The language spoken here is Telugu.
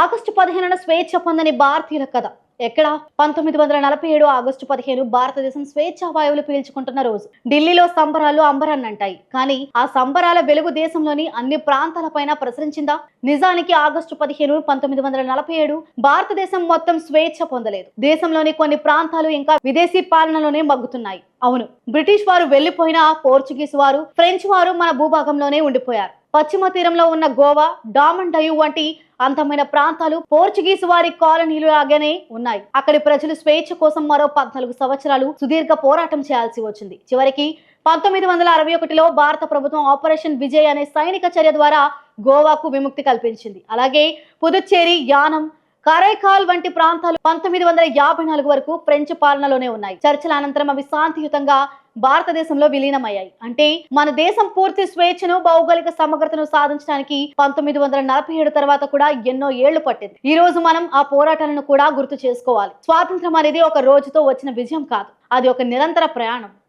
ఆగస్టు పదిహేనున స్వేచ్ఛ పొందని భారతీయుల కథ. ఎక్కడ? పంతొమ్మిది వందల నలభై ఏడు ఆగస్టు పదిహేను భారతదేశం స్వేచ్ఛ వాయువులు పీల్చుకుంటున్న రోజు. ఢిల్లీలో సంబరాలు అంబరన్నంటాయి. కానీ ఆ సంబరాల వెలుగు దేశంలోని అన్ని ప్రాంతాలపైన ప్రసరించిందా? నిజానికి ఆగస్టు పదిహేను పంతొమ్మిది వందల నలభై ఏడు భారతదేశం మొత్తం స్వేచ్ఛ పొందలేదు. దేశంలోని కొన్ని ప్రాంతాలు ఇంకా విదేశీ పాలనలోనే మగ్గుతున్నాయి. అవును బ్రిటిష్ వారు వెళ్ళిపోయిన పోర్చుగీస్ వారు ఫ్రెంచ్ వారు మన భూభాగంలోనే ఉండిపోయారు. పశ్చిమ తీరంలో ఉన్న గోవా డామన్ డయు వంటి అంతమైన ప్రాంతాలు పోర్చుగీస్ వారి కాలనీలు లాగానే ఉన్నాయి. అక్కడి ప్రజలు స్వేచ్ఛ కోసం మరో పద్నాలుగు సంవత్సరాలు సుదీర్ఘ పోరాటం చేయాల్సి వచ్చింది. చివరికి పంతొమ్మిది వందల అరవై ఒకటిలో భారత ప్రభుత్వం ఆపరేషన్ విజయ్ అనే సైనిక చర్య ద్వారా గోవాకు విముక్తి కల్పించింది. అలాగే పుదుచ్చేరి యానం కరైకాల్ వంటి ప్రాంతాలు పంతొమ్మిది వందల యాభై నాలుగు వరకు ఫ్రెంచ్ పాలనలోనే ఉన్నాయి. చర్చల అనంతరం అవి శాంతియుతంగా భారతదేశంలో విలీనమయ్యాయి. అంటే మన దేశం పూర్తి స్వేచ్ఛను భౌగోళిక సమగ్రతను సాధించడానికి పంతొమ్మిది వందల నలభై ఏడు తర్వాత కూడా ఎన్నో ఏళ్ళు పట్టింది. ఈ రోజు మనం ఆ పోరాటాలను కూడా గుర్తు చేసుకోవాలి. స్వాతంత్రం అనేది ఒక రోజుతో వచ్చిన విజయం కాదు. అది ఒక నిరంతర ప్రయాణం.